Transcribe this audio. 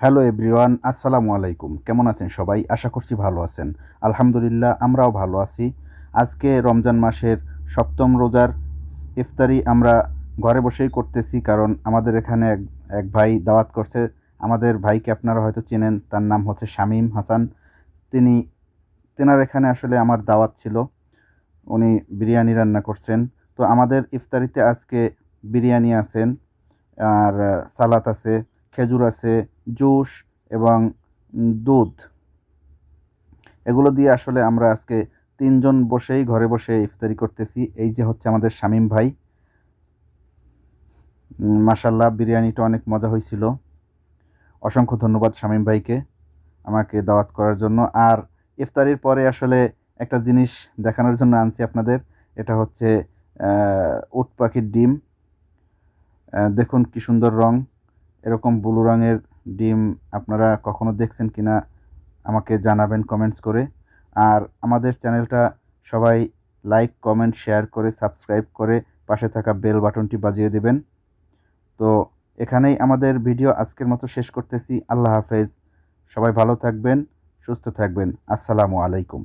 Hello everyone আসসালামু আলাইকুম। কেমন আছেন সবাই? আশা করছি ভালো আছেন। আলহামদুলিল্লাহ, আমরাও ভালো আছি। আজকে রমজান মাসের সপ্তম রোজার ইফতারি আমরা ঘরে বসেই করতেছি কারণ আমাদের এখানে এক ভাই দাওয়াত করছে। আমাদের ভাইকে আপনারা হয়তো চেনেন, তার নাম হচ্ছে শামীম হাসান। তিনি, তেনার এখানে আসলে আমার দাওয়াত ছিল। উনি বিরিয়ানি রান্না করছেন। তো আমাদের ইফতারিতে আজকে বিরিয়ানি আছেন, আর সালাত আছে, খেজুর আছে জুস এবং দুধ। এগুলো দিয়ে আসলে আমরা আজকে তিনজন বসেই ঘরে বসে ইফতারি করতেছি। এই যে হচ্ছে আমাদের শামীম ভাই। উম, মাশাল্লাহ বিরিয়ানিটা অনেক মজা হয়েছিল। অসংখ্য ধন্যবাদ শামীম ভাইকে আমাকে দাওয়াত করার জন্য। আর ইফতারির পরে আসলে একটা জিনিস দেখানোর জন্য আনছি আপনাদের। এটা হচ্ছে উট পাখির ডিম। দেখুন কি সুন্দর রং। এরকম ব্লু রঙের ডিম আপনারা কখনো দেখছেন কিনা আমাকে জানাবেন কমেন্টস করে। আর আমাদের চ্যানেলটা সবাই লাইক, কমেন্ট, শেয়ার করে, সাবস্ক্রাইব করে পাশে থাকা বেল বাটনটি বাজিয়ে দেবেন। তো এখানেই আমাদের ভিডিও আজকের মতো শেষ করতেছি। আল্লাহ হাফেজ। সবাই ভালো থাকবেন, সুস্থ থাকবেন। আসসালামু আলাইকুম।